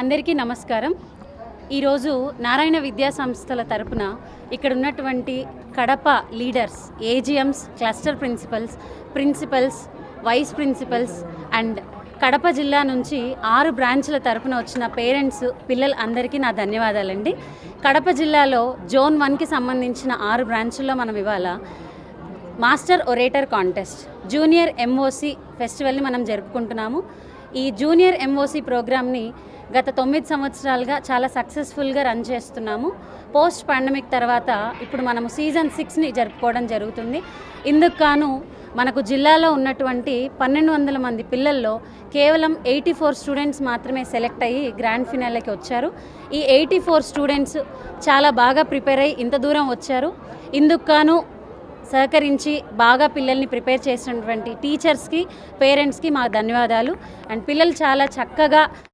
అందరికీ నమస్కారం. ఈరోజు నారాయణ విద్యా సంస్థల తరపున ఇక్కడ ఉన్నటువంటి Kadapa leaders AGMs cluster principals principals vice principals and Kadapa జిల్లా నుంచి ఆరు బ్రాంచ్ల తరపున వచ్చిన పేరెంట్స్ పిల్లలు అందరికీ నా ధన్యవాదాలండి. కడప జిల్లాలో జోన్ వన్కి సంబంధించిన ఆరు బ్రాంచుల్లో మనం ఇవాళ master orator contest junior MOC ఫెస్టివల్ని మనం జరుపుకుంటున్నాము. ఈ జూనియర్ ఎంఓసి ప్రోగ్రామ్ని గత తొమ్మిది సంవత్సరాలుగా చాలా సక్సెస్ఫుల్గా రన్ చేస్తున్నాము. పోస్ట్ పాండమిక్ తర్వాత ఇప్పుడు మనము సీజన్ సిక్స్ని జరుపుకోవడం జరుగుతుంది. ఇందుకు గాను మనకు జిల్లాలో ఉన్నటువంటి పన్నెండు వందల మంది పిల్లల్లో కేవలం ఎయిటీ ఫోర్ స్టూడెంట్స్ మాత్రమే సెలెక్ట్ అయ్యి గ్రాండ్ ఫినాలకి వచ్చారు. ఈ ఎయిటీ ఫోర్ స్టూడెంట్స్ చాలా బాగా ప్రిపేర్ అయ్యి ఇంత దూరం వచ్చారు. ఇందుకు గాను సహకరించి బాగా పిల్లల్ని ప్రిపేర్ చేసినటువంటి టీచర్స్కి పేరెంట్స్కి మా ధన్యవాదాలు. అండ్ పిల్లలు చాలా చక్కగా